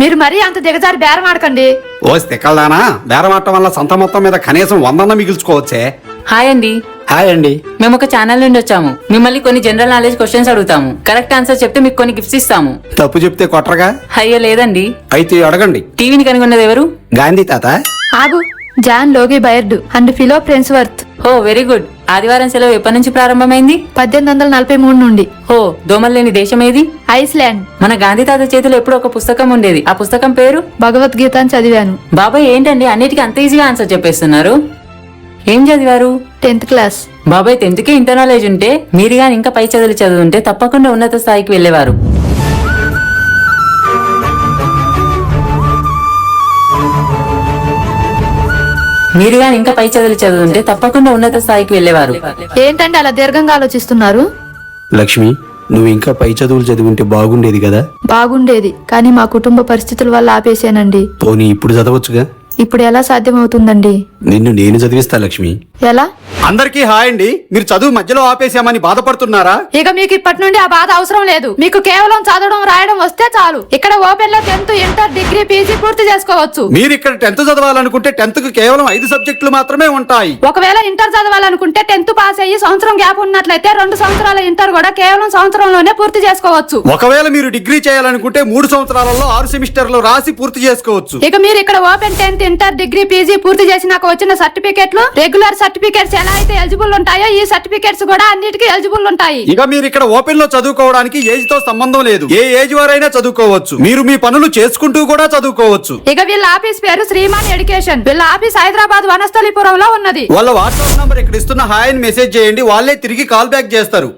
మీరు మరీ అంత దిగజారి బేరం ఆడకండి. ఓ తిక్కల్దానా బేరమాటం వల్ల సంత మొత్తం మీద కనీసం వందన్న మిగిల్చుకోవచ్చే? హాయ్ అండి. హాయ్ అండి. మేము ఒక ఛానల్ నుండి వచ్చాము. మిమ్మల్ని కొన్ని జనరల్ నాలెడ్జ్ క్వశ్చన్స్ అడుగుతాము. కరెక్ట్ ఆన్సర్ చెప్తే మీకు కొన్ని గిఫ్ట్స్ ఇస్తాము. తప్పు చెప్తే కొట్టరుగా? అయ్యో లేదండి. అయితే అడగండి. టీవీని కనుగొన్నది ఎవరు? గాంధీ తాత? ఆగు John Logie Baird and Philo Farnsworth. Oh very good. ఆదివారం సెలవు ఎప్పటి నుంచి ప్రారంభమైంది? పద్దెనిమిది వందల నలభై మూడు నుండి. ఓ దోమలు లేని దేశం ఏది? ఐస్లాండ్. మన గాంధీ తాత చేతిలో ఎప్పుడు ఒక పుస్తకం ఉండేది. ఆ పుస్తకం పేరు? భగవద్గీత అని చదివాను. బాబాయ్ ఏంటండి అన్నిటికీ అంత ఈజీగా ఆన్సర్ చెప్పేస్తున్నారు? ఏం చదివారు? Tenth class. బాబాయ్ టెన్త్కి ఇంటర్ నాలెడ్జ్ ఉంటే మీరు కానీ ఇంకా పై చదువులు చదువుంటే తప్పకుండా ఉన్నత స్థాయికి వెళ్ళేవారు. మీరు కానీ ఇంకా పై చదువులు చదువుంటే తప్పకుండా ఉన్నత స్థాయికి వెళ్ళేవారు. ఏంటంటే అలా దీర్ఘంగా ఆలోచిస్తున్నారు? లక్ష్మి నువ్వు ఇంకా పై చదువులు చదివింటే బాగుండేది కదా? బాగుండేది కానీ మా కుటుంబ పరిస్థితుల వల్ల ఆపేశానండి. పోనీ ఇప్పుడు చదవచ్చుగా? ఇప్పుడు ఎలా సాధ్యమవుతుందండి? నిన్ను నేను చదివిస్తా లక్ష్మి. ఎలా? అందరికీ హాయ్ అండి. మీరు చదువు మధ్యలో ఆపేశామని బాధపడుతున్నారా? ఇక మీకు ఇప్పటి నుండి ఆ బాధ అవసరం లేదు. మీకు కేవలం చదవడం రాయడం వస్తే చాలు. ఇక్కడ ఓపెన్లో టెన్త్ ఇంటర్ డిగ్రీ పీజీ పూర్తి చేసుకోవచ్చు. మీరు ఇక్కడ టెన్త్ చదవాలనుకుంటే టెన్త్కు కేవలం ఐదు సబ్జెక్టులు మాత్రమే ఉంటాయి. ఒకవేళ ఇంటర్ చదవాలనుకుంటే టెన్త్ పాస్ అయ్యి సంవత్సరం గ్యాప్ ఉన్నట్లయితే రెండు సంవత్సరాల ఇంటర్ కూడా కేవలం సంవత్సరంలోనే పూర్తి చేసుకోవచ్చు. ఒకవేళ మీరు డిగ్రీ చేయాలనుకుంటే మూడు సంవత్సరాలలో ఆరు సెమిస్టర్లు రాసి పూర్తి చేసుకోవచ్చు. ఇక మీరు ఇక్కడ open tenth inter degree PG పూర్తి చేసినాక వచ్చిన సర్టిఫికెట్లు రెగ్యులర్ సర్టిఫికెట్స్ ఎలా అయితే ఎలిజిబుల్ ఉంటాయో ఈ సర్టిఫికెట్స్ కూడా అన్నిటికీ ఎలిజిబుల్ ఉంటాయి. ఇక మీరు ఇక్కడ ఓపెన్లో చదువుకోవడానికి ఏజ్తో సంబంధం లేదు. ఏ ఏజ్ వారైనా చదువుకోవచ్చు. మీరు మీ పనులు చేసుకుంటూ కూడా చదువుకోవచ్చు. ఇక వీళ్ళ ఆఫీస్ పేరు శ్రీమాన్ ఎడ్యుకేషన్. వీళ్ళ ఆఫీస్ హైదరాబాద్ వనస్థలిపురంలో ఉన్నది. వాళ్ళ వాట్సాప్ నంబర్ ఇక్కడ ఇస్తున్న హాయ్ అని మెసేజ్ చేయండి. వాళ్ళే తిరిగి కాల్ బ్యాక్ చేస్తారు.